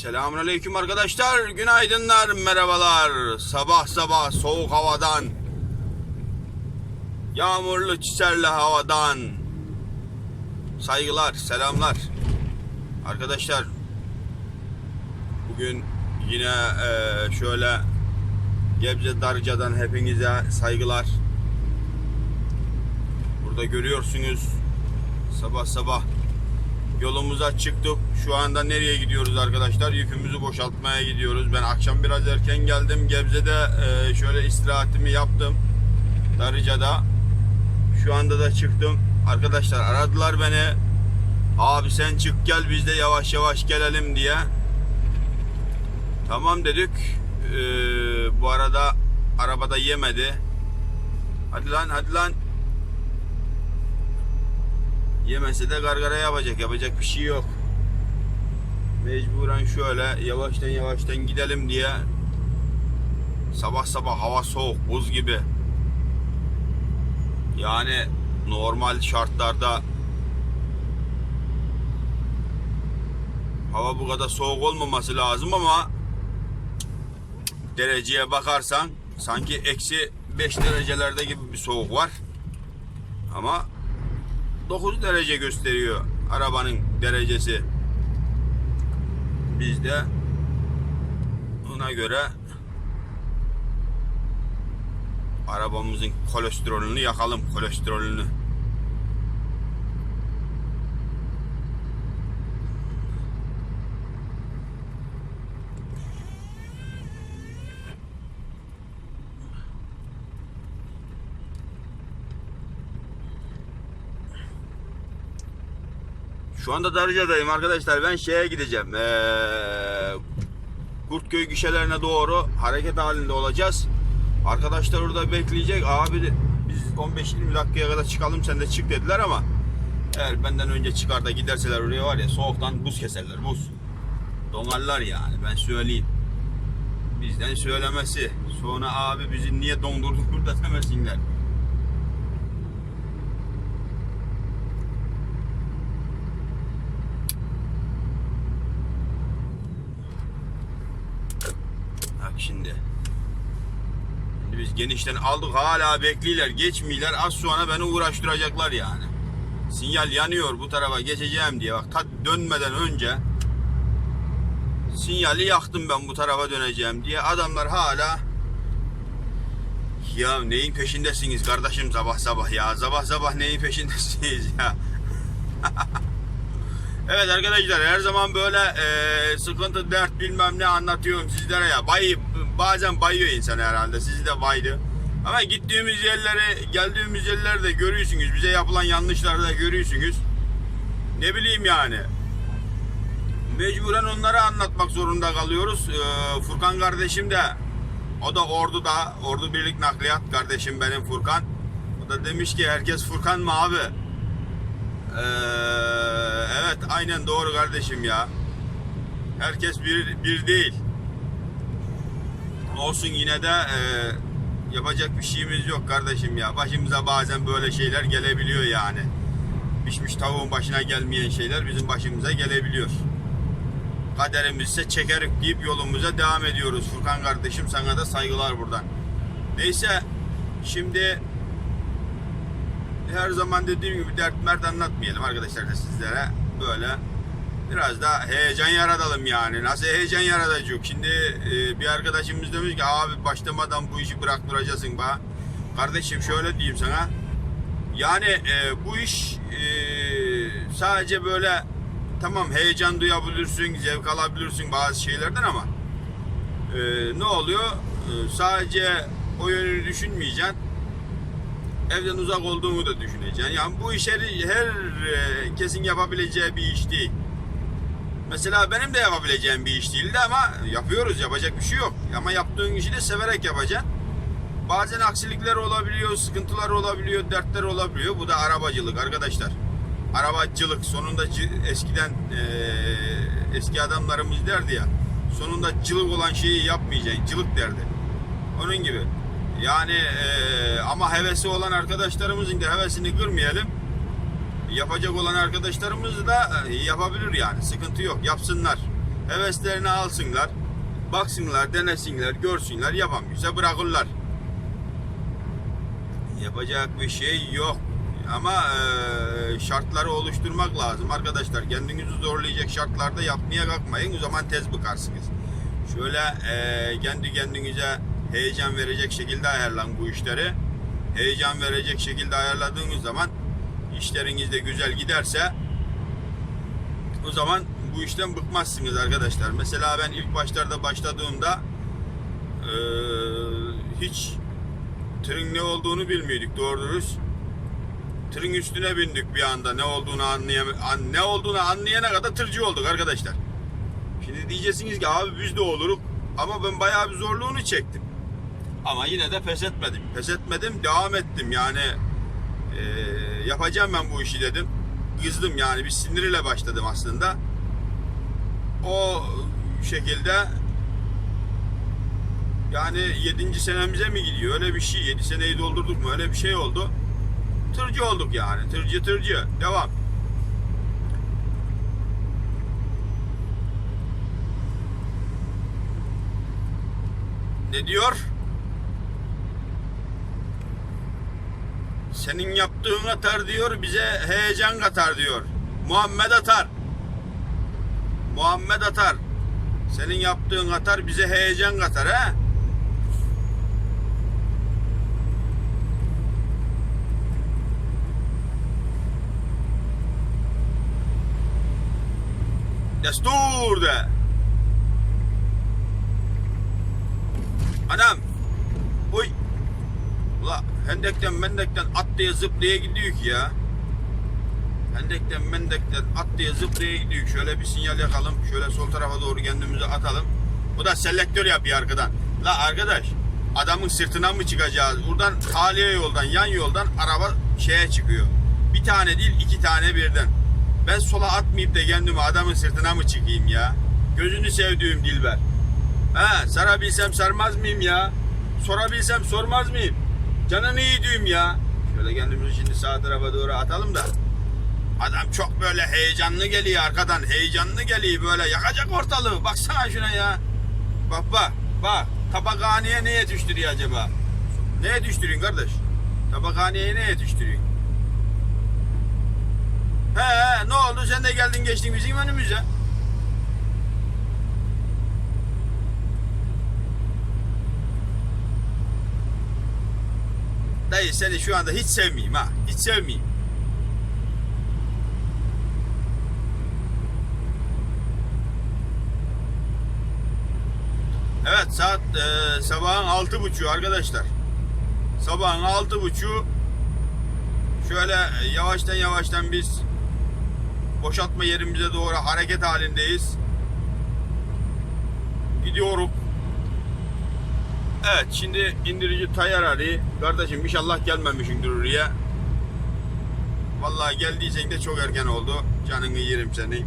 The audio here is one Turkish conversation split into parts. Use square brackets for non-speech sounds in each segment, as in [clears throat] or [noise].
Selamünaleyküm arkadaşlar. Günaydınlar, merhabalar. Sabah sabah soğuk havadan, yağmurlu çiserli havadan saygılar, selamlar. Arkadaşlar bugün yine eee, şöyle Gebze Darca'dan hepinize saygılar. Burada görüyorsunuz sabah sabah Yolumuza çıktık. Şu anda nereye gidiyoruz arkadaşlar? Yükümüzü boşaltmaya gidiyoruz. Ben akşam biraz erken geldim. Gebze'de e, şöyle istirahatimi yaptım. Darıca'da. Şu anda da çıktım. Arkadaşlar aradılar beni. Abi sen çık gel biz de yavaş yavaş gelelim diye. Tamam dedik. E, bu arada arabada yemedi. Hadi lan hadi lan. Yemese de gargara yapacak. Yapacak bir şey yok. Mecburen şöyle yavaştan yavaştan gidelim diye sabah sabah hava soğuk buz gibi. Yani normal şartlarda hava bu kadar soğuk olmaması lazım ama dereceye bakarsan sanki eksi 5 derecelerde gibi bir soğuk var. Ama 9 derece gösteriyor arabanın derecesi. Biz de ona göre arabamızın kolesterolünü yakalım kolesterolünü. Şu anda Darıca'dayım arkadaşlar. Ben şeye gideceğim. Ee, Kurtköy gişelerine doğru hareket halinde olacağız. Arkadaşlar orada bekleyecek. Abi biz 15-20 dakikaya kadar çıkalım sen de çık dediler ama eğer benden önce çıkar da giderseler oraya var ya soğuktan buz keserler buz. Donarlar yani ben söyleyeyim. Bizden söylemesi. Sonra abi bizi niye dondurduk burada demesinler. Bak şimdi. Şimdi biz genişten aldık hala bekliyorlar geçmiyorlar. Az sonra beni uğraştıracaklar yani. Sinyal yanıyor bu tarafa geçeceğim diye. Bak ta dönmeden önce sinyali yaktım ben bu tarafa döneceğim diye. Adamlar hala ya neyin peşindesiniz kardeşim? sabah sabah ya. Sabah sabah neyin peşindesiniz ya [laughs] Evet arkadaşlar her zaman böyle e, sıkıntı dert bilmem ne anlatıyorum sizlere ya. Bay, bazen bayıyor insan herhalde sizi de baydı. Ama gittiğimiz yerleri geldiğimiz yerleri de görüyorsunuz. Bize yapılan yanlışları da görüyorsunuz. Ne bileyim yani. Mecburen onları anlatmak zorunda kalıyoruz. E, Furkan kardeşim de o da Ordu'da. Ordu Birlik Nakliyat kardeşim benim Furkan. O da demiş ki herkes Furkan mı abi? Ee, evet aynen doğru kardeşim ya. Herkes bir, bir değil. Olsun yine de e, yapacak bir şeyimiz yok kardeşim ya. Başımıza bazen böyle şeyler gelebiliyor yani. Pişmiş tavuğun başına gelmeyen şeyler bizim başımıza gelebiliyor. Kaderimizse çekerek deyip yolumuza devam ediyoruz. Furkan kardeşim sana da saygılar buradan. Neyse şimdi her zaman dediğim gibi dert mert anlatmayalım arkadaşlar da sizlere. Böyle biraz da heyecan yaratalım yani. Nasıl heyecan yaratacak? Şimdi e, bir arkadaşımız demiş ki abi başlamadan bu işi bıraktıracaksın bana. Kardeşim şöyle diyeyim sana. Yani e, bu iş e, sadece böyle tamam heyecan duyabilirsin, zevk alabilirsin bazı şeylerden ama e, ne oluyor? E, sadece o yönünü düşünmeyeceksin evden uzak olduğumu da düşüneceksin. Yani bu iş her, her kesin yapabileceği bir iş değil. Mesela benim de yapabileceğim bir iş değildi ama yapıyoruz yapacak bir şey yok. Ama yaptığın işi de severek yapacaksın. Bazen aksilikler olabiliyor, sıkıntılar olabiliyor, dertler olabiliyor. Bu da arabacılık arkadaşlar. Arabacılık sonunda eskiden e, eski adamlarımız derdi ya. Sonunda cılık olan şeyi yapmayacaksın. Cılık derdi. Onun gibi. Yani e, ama hevesi olan arkadaşlarımızın da hevesini kırmayalım. Yapacak olan arkadaşlarımız da e, yapabilir yani. Sıkıntı yok. Yapsınlar. Heveslerini alsınlar. Baksınlar, denesinler, görsünler. Yapamıyorsa bırakırlar. Yapacak bir şey yok. Ama e, şartları oluşturmak lazım arkadaşlar. Kendinizi zorlayacak şartlarda yapmaya kalkmayın. O zaman tez bıkarsınız. Şöyle e, kendi kendinize heyecan verecek şekilde ayarlan bu işleri. Heyecan verecek şekilde ayarladığınız zaman işleriniz de güzel giderse o zaman bu işten bıkmazsınız arkadaşlar. Mesela ben ilk başlarda başladığımda e, hiç tırın ne olduğunu bilmiyorduk doğru dürüst. Tırın üstüne bindik bir anda ne olduğunu anlayam an, ne olduğunu anlayana kadar tırcı olduk arkadaşlar. Şimdi diyeceksiniz ki abi biz de oluruk ama ben bayağı bir zorluğunu çektim. Ama yine de pes etmedim. Pes etmedim, devam ettim. Yani e, yapacağım ben bu işi dedim. Kızdım yani bir siniriyle başladım aslında. O şekilde yani 7. senemize mi gidiyor? Öyle bir şey. 7 seneyi doldurduk mu? Öyle bir şey oldu. Tırcı olduk yani. Tırcı tırcı. Devam. Ne diyor? Senin yaptığın atar diyor, bize heyecan katar diyor. Muhammed atar. Muhammed atar. Senin yaptığın atar bize heyecan katar ha? Destur de. Anam. Hendekten mendekten atlaya zıplaya gidiyor ki ya. Hendekten mendekten atlaya zıplaya gidiyor. Şöyle bir sinyal yakalım. Şöyle sol tarafa doğru kendimizi atalım. Bu da selektör yapıyor arkadan. La arkadaş adamın sırtına mı çıkacağız? Buradan taliye yoldan yan yoldan araba şeye çıkıyor. Bir tane değil iki tane birden. Ben sola atmayıp da kendimi adamın sırtına mı çıkayım ya? Gözünü sevdiğim Dilber. Ha sarabilsem sarmaz mıyım ya? Sorabilsem sormaz mıyım? Canını iyi diyeyim ya. Şöyle kendimizi şimdi sağ tarafa doğru atalım da. Adam çok böyle heyecanlı geliyor arkadan. Heyecanlı geliyor böyle yakacak ortalığı. Baksana şuna ya. Bak bak bak. Tabakhaneye neye düştürüyor acaba? Neye düştürüyorsun kardeş? Tabakhaneye neye düştürüyorsun? He, he ne oldu sen de geldin geçtin bizim önümüze. Dayı seni şu anda hiç sevmeyeyim ha. Hiç sevmeyeyim. Evet saat e, sabahın altı buçuğu arkadaşlar. Sabahın altı buçuğu şöyle e, yavaştan yavaştan biz boşaltma yerimize doğru hareket halindeyiz. Gidiyoruz. Evet şimdi indirici Tayyar Ali. Kardeşim inşallah gelmemişsindir oraya. Vallahi geldiysen de çok erken oldu. Canını yerim seni.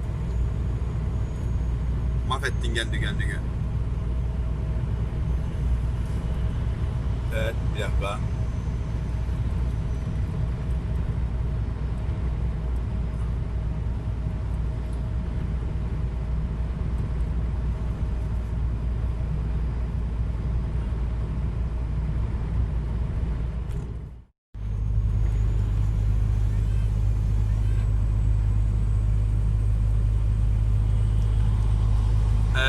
Mahvettin kendi kendini. Evet bir dakika. Ee,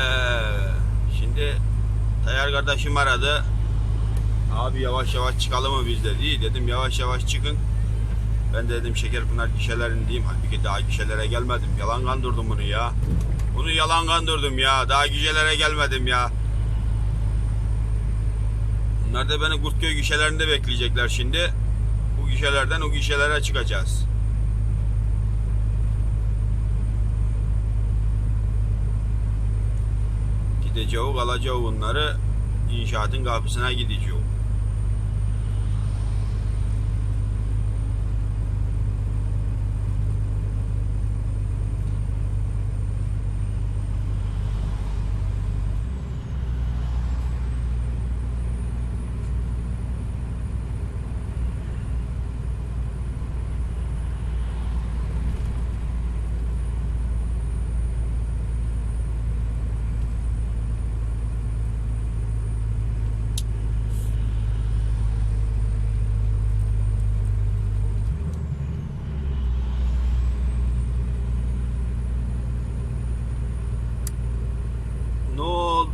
şimdi Tayyar kardeşim aradı. Abi yavaş yavaş çıkalım mı biz dedi. Dedim yavaş yavaş çıkın. Ben de dedim Şekerpınar gişelerindeyim. Halbuki daha gişelere gelmedim. Yalan kandırdım bunu ya. Bunu yalan kandırdım ya. Daha gişelere gelmedim ya. Bunlar da beni Kurtköy gişelerinde bekleyecekler şimdi. Bu gişelerden o gişelere çıkacağız. Gideceğiz, kalacağız bunları. İnşaatın kapısına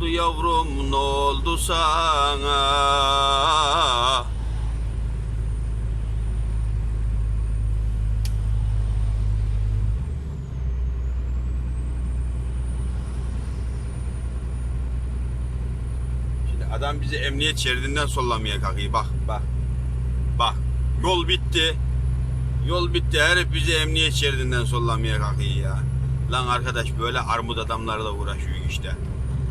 gideceğiz. yavrum ne oldu sana? Şimdi adam bizi emniyet şeridinden sollamaya kalkıyor. Bak bak. Bak. Yol bitti. Yol bitti. Herif bizi emniyet şeridinden sollamaya kalkıyor ya. Lan arkadaş böyle armut adamlarla uğraşıyor işte.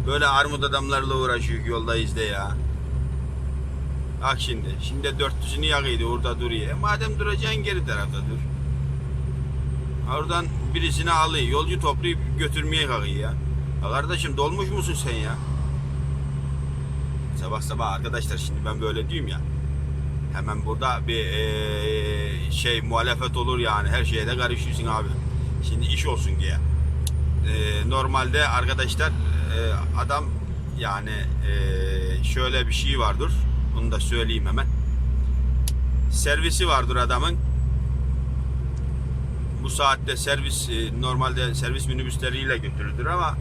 Böyle armut adamlarla uğraşıyor yoldayız de ya. Bak şimdi. Şimdi 400'ünü yakıydı orada duruyor. E madem duracaksın geri tarafta dur. Oradan birisini alıyor. Yolcu toplayıp götürmeye kalkıyor ya. Ya kardeşim dolmuş musun sen ya? Sabah sabah arkadaşlar şimdi ben böyle diyeyim ya. Hemen burada bir eee, şey muhalefet olur yani. Her şeye de karışıyorsun abi. Şimdi iş olsun diye. Eee, normalde arkadaşlar eee, adam yani eee, şöyle bir şey vardır. Bunu da söyleyeyim hemen. Servisi vardır adamın. Bu saatte servis e, normalde servis minibüsleriyle götürülür ama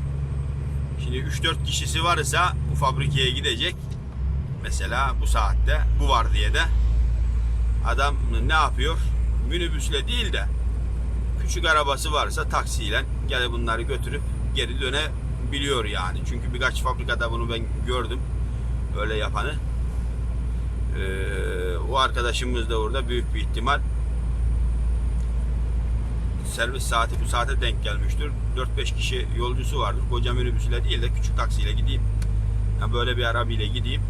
şimdi 3-4 kişisi varsa bu fabrikaya gidecek. Mesela bu saatte bu var diye de adam ne yapıyor? Minibüsle değil de küçük arabası varsa taksiyle gel bunları götürüp geri dönebiliyor yani. Çünkü birkaç fabrikada bunu ben gördüm. Öyle yapanı. Ee, o arkadaşımız da orada büyük bir ihtimal servis saati bu saate denk gelmiştir. 4-5 kişi yolcusu vardır. Koca minibüsüyle değil de küçük taksiyle gideyim. Yani böyle bir arabayla gideyim.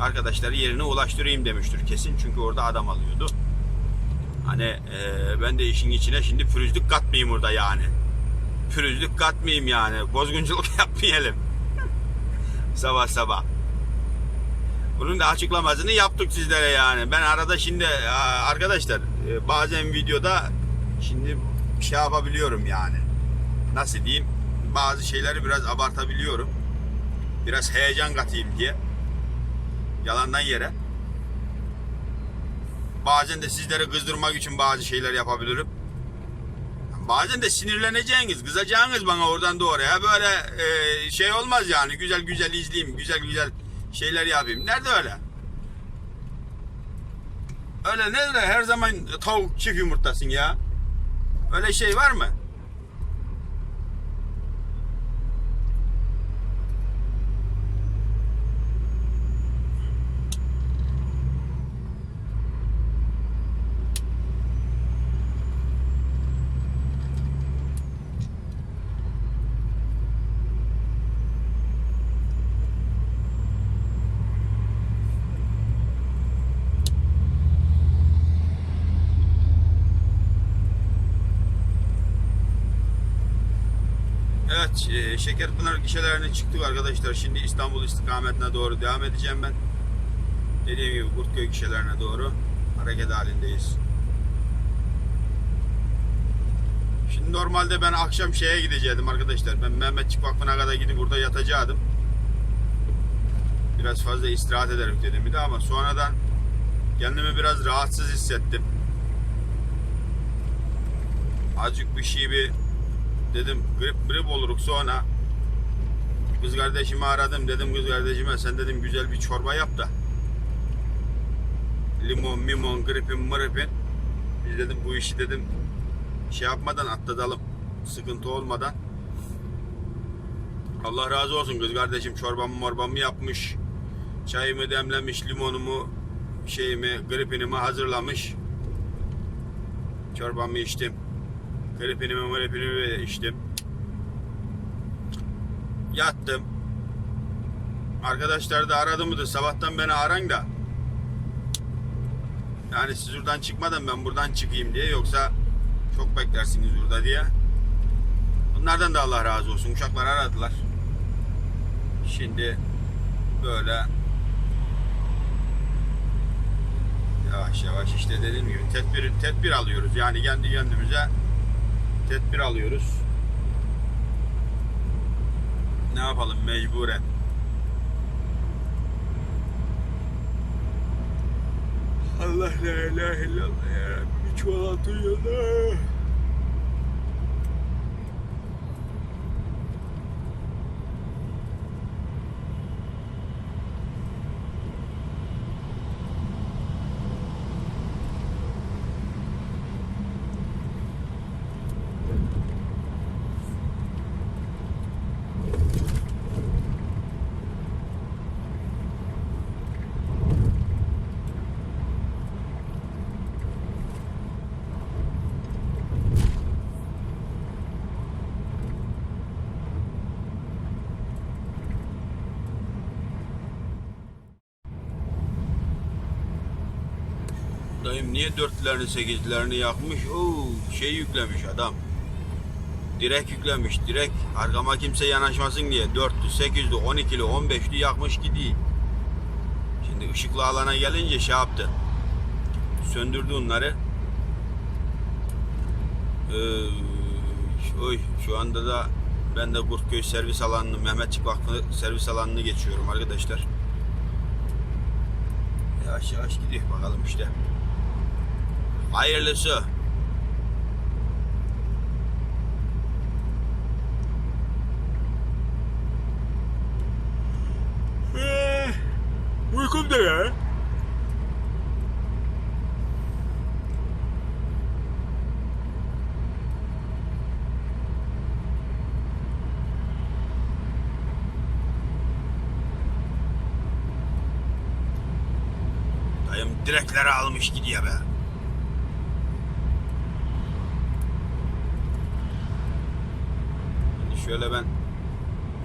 Arkadaşları yerine ulaştırayım demiştir kesin. Çünkü orada adam alıyordu. Hani eee, ben de işin içine şimdi pürüzlük katmayayım orada yani. Pürüzlük katmayayım yani. Bozgunculuk [laughs] yapmayalım. sabah sabah. Bunun da açıklamasını yaptık sizlere yani. Ben arada şimdi arkadaşlar e, bazen videoda şimdi şey yapabiliyorum yani. Nasıl diyeyim? Bazı şeyleri biraz abartabiliyorum. Biraz heyecan katayım diye. Yalandan yere. Bazen de sizleri kızdırmak için bazı şeyler yapabilirim. Bazen de sinirleneceğiniz, kızacağınız bana oradan doğruya. Böyle e, şey olmaz yani. Güzel güzel izleyeyim, güzel güzel şeyler yapayım. Nerede öyle? Öyle nerede? Her zaman tavuk çift yumurtlasın ya. Öyle şey var mı? Evet, e, Şekerpınar gişelerine çıktık arkadaşlar. Şimdi İstanbul istikametine doğru devam edeceğim ben. Dediğim gibi Kurtköy gişelerine doğru hareket halindeyiz. Şimdi normalde ben akşam şeye gidecektim arkadaşlar. Ben Mehmetçik Vakfı'na kadar gidip burada yatacaktım. Biraz fazla istirahat ederim dedim bir de ama sonradan kendimi biraz rahatsız hissettim. Azıcık bir şey bir dedim grip grip oluruk sonra. Kız kardeşimi aradım. Dedim kız kardeşime sen dedim güzel bir çorba yap da. Limon mimon gripin mıripin. Biz dedim bu işi dedim şey yapmadan atlatalım sıkıntı olmadan. Allah razı olsun kız kardeşim. Çorbamı morbamı yapmış. Çayımı demlemiş limonumu şeyimi gripinimi hazırlamış. Çorbamı içtim Gripinimi gripinimi içtim. Yattım. Arkadaşlar da aradı mıdır? Sabahtan beni aran da. Yani siz buradan çıkmadan ben buradan çıkayım diye yoksa çok beklersiniz burada diye. Bunlardan da Allah razı olsun. Uşaklar aradılar. Şimdi böyle yavaş yavaş işte dediğim gibi tedbir tedbir alıyoruz. Yani kendi kendimize tedbir alıyoruz. Ne yapalım mecburen. Allah la ilahe illallah ya Rabbi çuvalatın yana. Bakayım niye dörtlerini sekizlerini yakmış? Oo, şey yüklemiş adam. Direk yüklemiş. Direk arkama kimse yanaşmasın diye. 4'lü, 8'li, 12'li, 15'li yakmış gidiyor. Şimdi ışıklı alana gelince şey yaptı. Söndürdü onları. Ee, oy, şu anda da ben de Kurtköy servis alanını, Mehmetçik Vakfı servis alanını geçiyorum arkadaşlar. Yavaş yavaş gidiyor bakalım işte. Hayırlısı. Eh, Uykum da ya. Dayım direkleri almış gidiyor be. Şimdi şöyle ben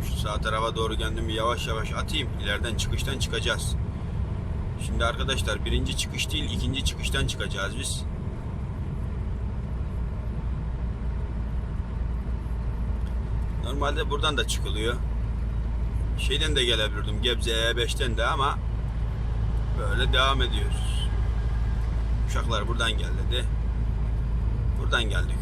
şu sağ tarafa doğru kendimi yavaş yavaş atayım. İleriden çıkıştan çıkacağız. Şimdi arkadaşlar birinci çıkış değil ikinci çıkıştan çıkacağız biz. Normalde buradan da çıkılıyor. Şeyden de gelebilirdim Gebze E5'ten de ama böyle devam ediyoruz. Uşaklar buradan gel dedi. Buradan geldik.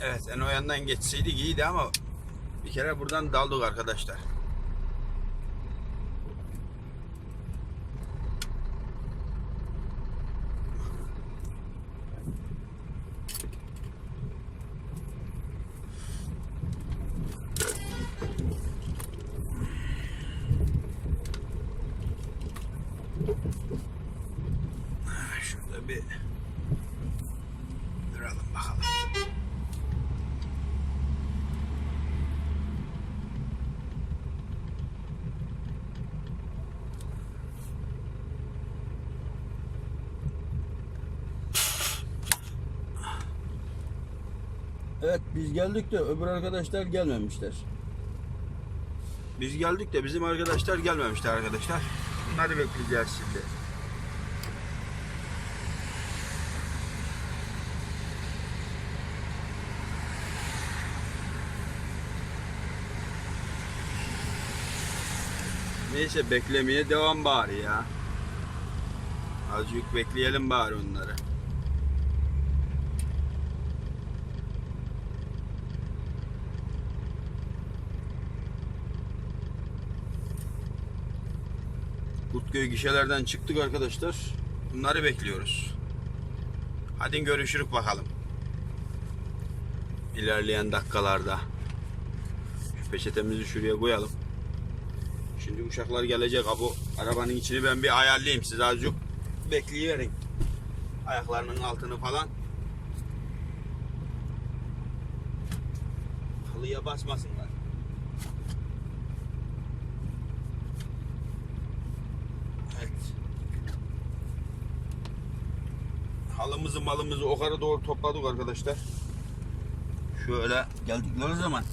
Evet en o yandan geçseydik iyiydi ama bir kere buradan daldık arkadaşlar. Şurada bir duralım bakalım. Evet biz geldik de öbür arkadaşlar gelmemişler. Biz geldik de bizim arkadaşlar gelmemişti arkadaşlar. Bunları bekleyeceğiz şimdi. Neyse beklemeye devam bari ya. Azıcık bekleyelim bari onları. Kurtköy gişelerden çıktık arkadaşlar. Bunları bekliyoruz. Hadi görüşürük bakalım. İlerleyen dakikalarda. Şu peçetemizi şuraya koyalım. Şimdi uşaklar gelecek. Bu arabanın içini ben bir ayarlayayım. Siz azıcık bekleyiverin. Ayaklarının altını falan. Halıya basmasınlar. Halımızı malımızı o kadar doğru topladık arkadaşlar. Şöyle geldikleri zaman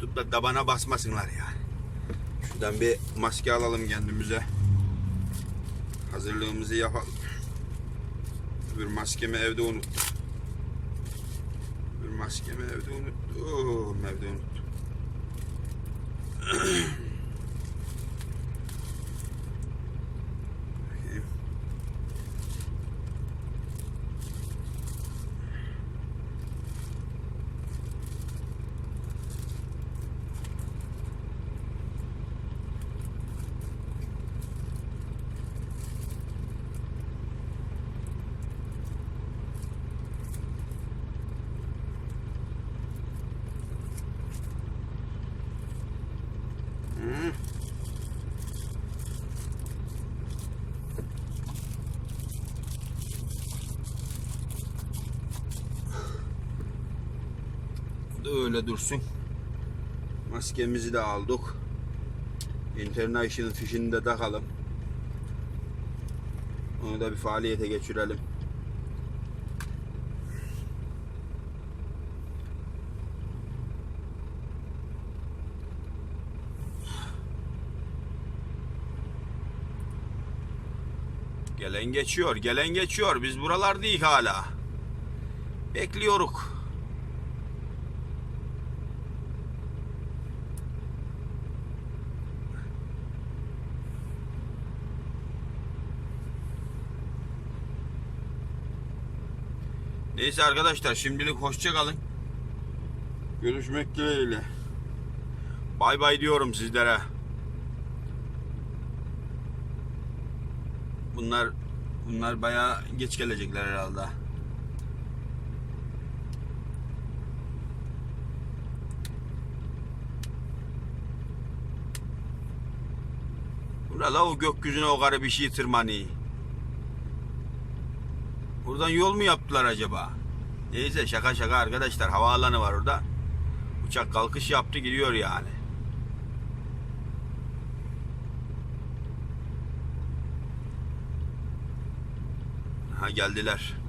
tutup da tabana basmasınlar yani. Şuradan bir maske alalım kendimize. Hazırlığımızı yapalım. Bir maskemi evde unuttum. Bir maskemi evde unuttum. Evde unuttum. [clears throat] Bakayım. Hı. Bu da öyle dursun. Maskemizi de aldık. International fişini de takalım. Onu da bir faaliyete geçirelim. Gelen geçiyor, gelen geçiyor. Biz buralardayız hala. Bekliyoruz. Neyse arkadaşlar şimdilik hoşça kalın. Görüşmek dileğiyle. Bay bay diyorum sizlere. Bunlar bunlar bayağı geç gelecekler herhalde. Burada o gökyüzüne o kadar bir şey tırmanıyor. Buradan yol mu yaptılar acaba? Neyse şaka şaka arkadaşlar havaalanı var orada. Uçak kalkış yaptı gidiyor yani. Ha geldiler.